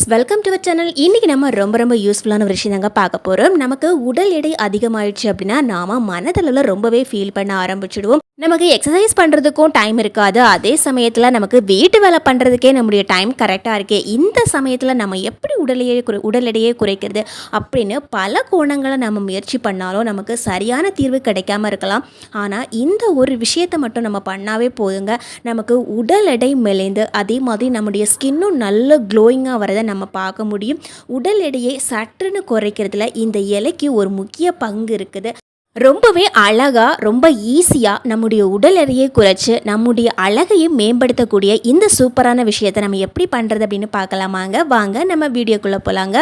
Friends welcome to channel இன்றைக்கி நம்ம ரொம்ப ரொம்ப யூஸ்ஃபுல்லான ஒரு விஷயம் தாங்க பார்க்க போகிறோம் நமக்கு உடல் எடை அதிகமாயிடுச்சு அப்படின்னா நாம் மனதளவில் ரொம்பவே ஃபீல் பண்ண ஆரம்பிச்சிடுவோம். நமக்கு எக்ஸசைஸ் பண்ணுறதுக்கும் டைம் இருக்காது. அதே சமயத்தில் நமக்கு வீட்டு வேலை பண்ணுறதுக்கே நம்முடைய டைம் கரெக்டாக இருக்கே. இந்த சமயத்தில் நம்ம எப்படி உடல் குறை உடல் எடையை குறைக்கிறது அப்படின்னு பல கோணங்களை நம்ம முயற்சி பண்ணாலும் நமக்கு சரியான தீர்வு கிடைக்காம இருக்கலாம். ஆனால் இந்த ஒரு விஷயத்தை மட்டும் நம்ம பண்ணாவே போதுங்க. நமக்கு உடல் எடை மெலிந்து அதே மாதிரி நம்முடைய ஸ்கின்னும் நல்ல க்ளோயிங்காக வரதை நம்ம பார்க்க முடியும். உடல் எடையை சற்றுன்னு குறைக்கிறதுல இந்த இலைக்கு ஒரு முக்கிய பங்கு இருக்குது. ரொம்பவே அழகாக ரொம்ப ஈஸியாக நம்முடைய உடல் எடையை குறைச்சி நம்முடைய அழகையும் மேம்படுத்தக்கூடிய இந்த சூப்பரான விஷயத்தை நம்ம எப்படி பண்ணுறது அப்படின்னு பார்க்கலாமாங்க? வாங்க நம்ம வீடியோக்குள்ளே போகலாங்க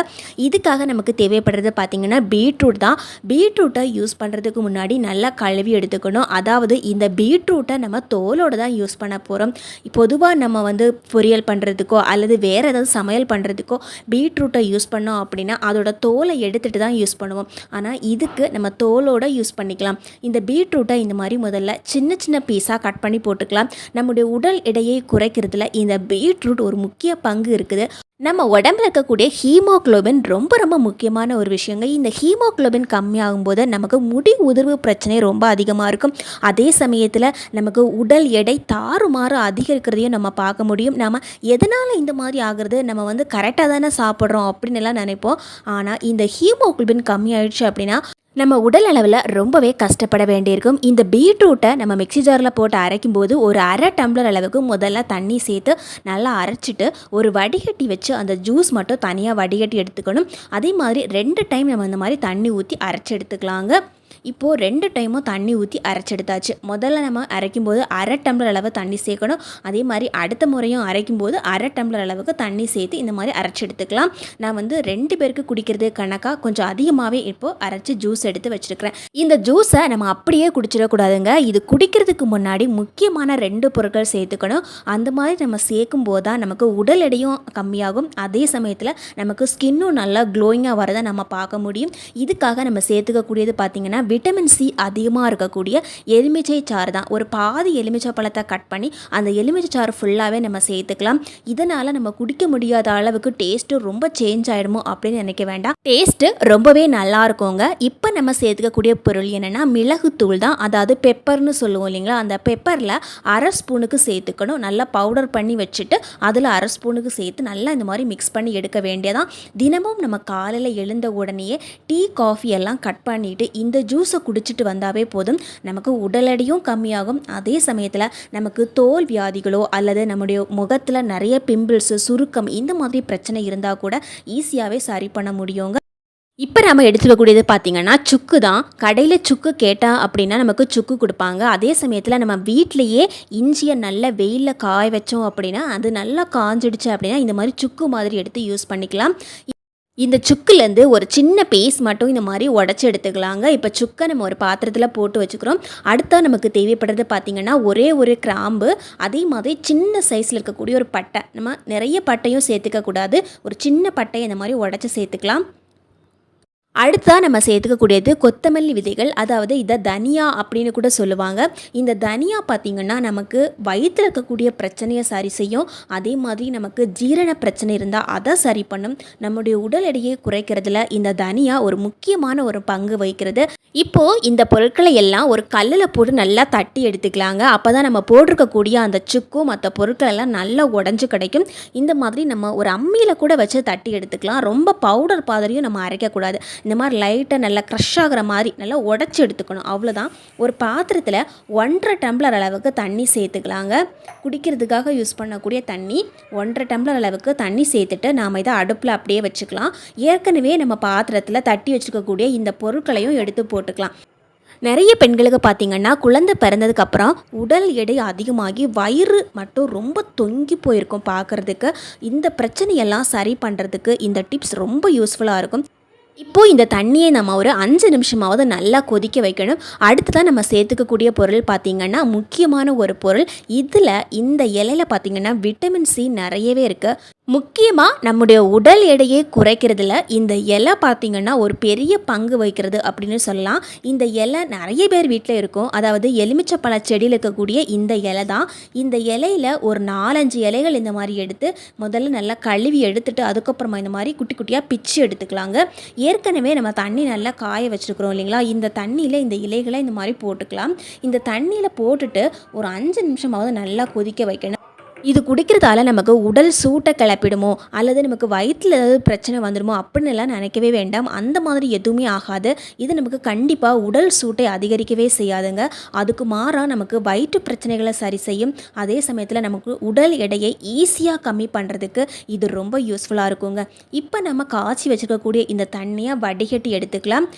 இதுக்காக நமக்கு தேவைப்படுறது பார்த்திங்கன்னா பீட்ரூட் தான். பீட்ரூட்டை யூஸ் பண்ணுறதுக்கு முன்னாடி நல்லா கழுவி எடுத்துக்கணும். அதாவது இந்த பீட்ரூட்டை நம்ம தோலோடு தான் யூஸ் பண்ண போகிறோம் பொதுவாக நம்ம வந்து பொரியல் பண்ணுறதுக்கோ அல்லது வேறு ஏதாவது சமையல் பண்ணுறதுக்கோ பீட்ரூட்டை யூஸ் பண்ணோம் அப்படின்னா அதோட தோலை எடுத்துகிட்டு தான் யூஸ் பண்ணுவோம். ஆனால் இதுக்கு நம்ம தோலோட யூஸ் பண்ணிக்கலாம். இந்த பீட்ரூட்டை இந்த மாதிரி முதல்ல சின்ன சின்ன பீஸாக கட் பண்ணி போட்டுக்கலாம். நம்முடைய உடல் எடையை குறைக்கிறதுல இந்த பீட்ரூட் ஒரு முக்கிய பங்கு இருக்குது. நம்ம உடம்புல இருக்கக்கூடிய ஹீமோக்ளோபின் ரொம்ப ரொம்ப முக்கியமான ஒரு விஷயங்க. இந்த ஹீமோக்ளோபின் கம்மியாகும் போது நமக்கு முடி உதிர்வு பிரச்சனை ரொம்ப அதிகமாக இருக்கும். அதே சமயத்தில் நமக்கு உடல் எடை தாறுமாறு அதிகரிக்கிறதையும் நம்ம பார்க்க முடியும். நம்ம எதனால் இந்த மாதிரி ஆகிறது? நம்ம வந்து கரெக்டாக தானே சாப்பிட்றோம் அப்படின்னு எல்லாம் நினைப்போம். ஆனால் இந்த ஹீமோக்ளோபின் கம்மியாயிடுச்சு அப்படின்னா நம்ம உடல் அளவில் ரொம்பவே கஷ்டப்பட வேண்டியிருக்கும். இந்த பீட்ரூட்டை நம்ம மிக்ஸி ஜாரில் போட்டு அரைக்கும் போது ஒரு அரை டம்ளர் அளவுக்கு முதல்ல தண்ணி சேர்த்து நல்லா அரைச்சிட்டு ஒரு வடிகட்டி வச்சு அந்த ஜூஸ் மட்டும் தனியாக வடிகட்டி எடுத்துக்கணும். அதே மாதிரி ரெண்டு டைம் நம்ம இந்த மாதிரி தண்ணி ஊற்றி அரைச்சி எடுத்துக்கலாங்க. இப்போது ரெண்டு டைமும் தண்ணி ஊற்றி அரைச்செடுத்தாச்சு. முதல்ல நம்ம அரைக்கும் போது அரை டம்ளர் அளவு தண்ணி சேர்க்கணும். அதே மாதிரி அடுத்த முறையும் அரைக்கும் போது அரை டம்ளர் அளவுக்கு தண்ணி சேர்த்து இந்த மாதிரி அரைச்சி எடுத்துக்கலாம் நான் வந்து ரெண்டு பேருக்கு குடிக்கிறது கணக்காக கொஞ்சம் அதிகமாகவே இப்போது அரைச்சி ஜூஸ் எடுத்து வச்சுருக்கிறேன். இந்த ஜூஸை நம்ம அப்படியே குடிச்சிடக்கூடாதுங்க. இது குடிக்கிறதுக்கு முன்னாடி முக்கியமான ரெண்டு பொருட்கள் சேர்த்துக்கணும். அந்த மாதிரி நம்ம சேர்க்கும் போது தான் நமக்கு உடல் எடையும் கம்மியாகும். அதே சமயத்தில் நமக்கு ஸ்கின்னும் நல்லா க்ளோயிங்காக வரதை நம்ம பார்க்க முடியும். இதுக்காக நம்ம சேர்த்துக்கக்கூடியது பார்த்திங்கன்னா விட்டமின் சி அதிகமாக இருக்கக்கூடிய எலுமிச்சை சாறு தான். ஒரு பாதி எலுமிச்சை பழத்தை கட் பண்ணி அந்த எலுமிச்சை சாறு ஃபுல்லாகவே நம்ம சேர்த்துக்கலாம். இதனால் நம்ம குடிக்க முடியாத அளவுக்கு டேஸ்ட்டு ரொம்ப சேஞ்ச் ஆகிடுமோ அப்படின்னு நினைக்க வேண்டாம். டேஸ்ட்டு ரொம்பவே நல்லா இருக்குங்க. இப்போ நம்ம சேர்த்துக்கக்கூடிய பொருள் என்னென்னா மிளகுத்தூள் தான். அதாவது பெப்பர்னு சொல்லுவோம் இல்லைங்களா? அந்த பெப்பரில் அரை ஸ்பூனுக்கு சேர்த்துக்கணும். நல்லா பவுடர் பண்ணி வச்சுட்டு அதில் அரை ஸ்பூனுக்கு சேர்த்து நல்லா இந்த மாதிரி மிக்ஸ் பண்ணி எடுக்க வேண்டியதான் தினமும் நம்ம காலையில் எழுந்த உடனேயே டீ காஃபி எல்லாம் கட் பண்ணிவிட்டு இந்த ஜூஸை குடிச்சிட்டு வந்தாவே போதும். நமக்கு உடல் கம்மியாகும். அதே சமயத்தில் நமக்கு தோல் வியாதிகளோ அல்லது நம்முடைய முகத்தில் நிறைய பிம்பிள்ஸு சுருக்கம் இந்த மாதிரி பிரச்சனை இருந்தால் கூட ஈஸியாகவே சரி பண்ண முடியுங்க. இப்போ நம்ம எடுத்துக்கக்கூடியது பார்த்திங்கன்னா சுக்கு தான். கடையில் சுக்கு கேட்டால் அப்படின்னா நமக்கு சுக்கு கொடுப்பாங்க. அதே சமயத்தில் நம்ம வீட்டிலையே இஞ்சியை நல்ல வெயிலில் காய வச்சோம் அப்படின்னா அது நல்லா காஞ்சிடுச்சு அப்படின்னா இந்த மாதிரி சுக்கு மாதிரி எடுத்து யூஸ் பண்ணிக்கலாம். இந்த சுக்குலேருந்து ஒரு சின்ன பீஸ் மட்டும் இந்த மாதிரி உடச்சி எடுத்துக்கலாங்க. இப்போ சுக்கை நம்ம ஒரு பாத்திரத்தில் போட்டு வச்சுக்கிறோம். அடுத்த நமக்கு தேவைப்படுறது பார்த்திங்கன்னா ஒரே ஒரு கிராம்பு அதே மாதிரி சின்ன சைஸில் இருக்கக்கூடிய ஒரு பட்டை. நம்ம நிறைய பட்டையும் சேர்த்துக்க கூடாது. ஒரு சின்ன பட்டையை இந்த மாதிரி உடச்சி சேர்த்துக்கலாம். அடுத்ததாக நம்ம சேர்த்துக்கக்கூடியது கொத்தமல்லி விதைகள். அதாவது இதை தனியா அப்படின்னு கூட சொல்லுவாங்க. இந்த தனியா பார்த்திங்கன்னா நமக்கு வயிற்றில் இருக்கக்கூடிய பிரச்சனையை சரி செய்யும். அதே மாதிரி நமக்கு ஜீரண பிரச்சனை இருந்தால் அதை சரி பண்ணும். நம்முடைய உடல் எடையை குறைக்கிறதுல இந்த தனியா ஒரு முக்கியமான ஒரு பங்கு வகிக்கிறது. இப்போது இந்த பொருட்களை எல்லாம் ஒரு கல்லில் போட்டு நல்லா தட்டி எடுத்துக்கலாங்க. அப்போ தான் நம்ம போட்டிருக்கக்கூடிய அந்த சுக்கும் மற்ற பொருட்கள் எல்லாம் நல்லா உடஞ்சி கிடைக்கும். இந்த மாதிரி நம்ம ஒரு அம்மியில் கூட வச்சு தட்டி எடுத்துக்கலாம். ரொம்ப பவுடர் பாதரையும் நம்ம அரைக்கக்கூடாது. இந்த மாதிரி லைட்டாக நல்லா க்ரஷ் ஆகிற மாதிரி நல்லா உடச்சி எடுத்துக்கணும். அவ்வளோதான் ஒரு பாத்திரத்தில் ஒன்றரை டம்ளர் அளவுக்கு தண்ணி சேர்த்துக்கலாங்க. குடிக்கிறதுக்காக யூஸ் பண்ணக்கூடிய தண்ணி ஒன்றரை டம்ளர் அளவுக்கு தண்ணி சேர்த்துட்டு நாம் இதை அடுப்பில் அப்படியே வச்சுக்கலாம். ஏற்கனவே நம்ம பாத்திரத்தில் தட்டி வச்சுருக்கக்கூடிய இந்த பொருட்களையும் எடுத்து போட்டுக்கலாம். நிறைய பெண்களுக்கு பார்த்திங்கன்னா குழந்தை பிறந்ததுக்கப்புறம் உடல் எடை அதிகமாகி வயிறு மட்டும் ரொம்ப தொங்கி போயிருக்கும் பார்க்குறதுக்கு இந்த பிரச்சனையெல்லாம் சரி பண்ணுறதுக்கு இந்த டிப்ஸ் ரொம்ப யூஸ்ஃபுல்லாக இருக்கும். இப்போது இந்த தண்ணியை நம்ம ஒரு அஞ்சு நிமிஷமாவது நல்லா கொதிக்க வைக்கணும். அடுத்ததான் நம்ம சேர்த்துக்கக்கூடிய பொருள் பார்த்திங்கன்னா முக்கியமான ஒரு பொருள். இதில் இந்த இலையில பார்த்திங்கன்னா விட்டமின் சி நிறையவே இருக்குது முக்கியமாக நம்முடைய உடல் எடையை குறைக்கிறதுல இந்த இலை பார்த்திங்கன்னா ஒரு பெரிய பங்கு வகிக்கிறது அப்படின்னு சொல்லலாம். இந்த இலை நிறைய பேர் வீட்டில் இருக்கும். அதாவது எலுமிச்சப்பழ செடியில் இருக்கக்கூடிய இந்த இலை தான். இந்த இலையில ஒரு நாலஞ்சு இலைகள் இந்த மாதிரி எடுத்து முதல்ல நல்லா கழுவி எடுத்துட்டு அதுக்கப்புறமா இந்த மாதிரி குட்டி குட்டியாக பிச்சு எடுத்துக்கலாங்க. ஏற்கனவே நம்ம தண்ணி நல்லா காய வச்சுருக்குறோம் இல்லைங்களா? இந்த தண்ணியில் இந்த இலைகளை இந்த மாதிரி போட்டுக்கலாம். இந்த தண்ணியில் போட்டுட்டு ஒரு அஞ்சு நிமிஷமாவது நல்லா கொதிக்க வைக்கணும். இது குடிக்கிறதால நமக்கு உடல் சூட்டை கிளப்பிடுமோ அல்லது நமக்கு வயிற்றில் ஏதாவது பிரச்சனை வந்துடுமோ அப்படின்னு எல்லாம் நினைக்கவே வேண்டாம். அந்த மாதிரி எதுவுமே ஆகாது. இது நமக்கு கண்டிப்பாக உடல் சூட்டை அதிகரிக்கவே செய்யாதுங்க. அதுக்கு மாறாக நமக்கு வயிற்று பிரச்சனைகளை சரி செய்யும். அதே சமயத்தில் நமக்கு உடல் எடையை ஈஸியாக கம்மி பண்ணுறதுக்கு இது ரொம்ப யூஸ்ஃபுல்லாக இருக்குங்க. இப்போ நம்ம காய்ச்சி வச்சுருக்கக்கூடிய இந்த தண்ணியை வடிகட்டி எடுத்துக்கலாம்.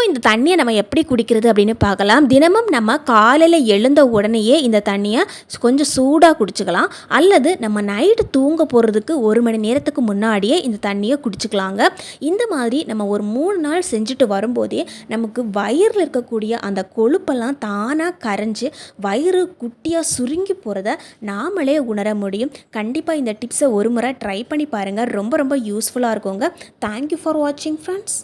இப்போ இந்த தண்ணியை நம்ம எப்படி குடிக்கிறது அப்படின்னு பார்க்கலாம். தினமும் நம்ம காலையில் எழுந்த உடனேயே இந்த தண்ணியை கொஞ்சம் சூடாக குடிச்சுக்கலாம். அல்லது நம்ம நைட்டு தூங்க போகிறதுக்கு ஒரு மணி நேரத்துக்கு முன்னாடியே இந்த தண்ணியை குடிச்சுக்கலாங்க. இந்த மாதிரி நம்ம ஒரு மூணு நாள் செஞ்சுட்டு வரும்போதே நமக்கு வயிறில் இருக்கக்கூடிய அந்த கொழுப்பெல்லாம் தானாக கரைஞ்சி வயிறு குட்டியாக சுருங்கி போகிறத நாமளே உணர முடியும். கண்டிப்பாக இந்த டிப்ஸை ஒரு முறை ட்ரை பண்ணி பாருங்கள் ரொம்ப ரொம்ப யூஸ்ஃபுல்லாக இருக்குங்க. தேங்க்யூ ஃபார் வாட்சிங் ஃப்ரெண்ட்ஸ்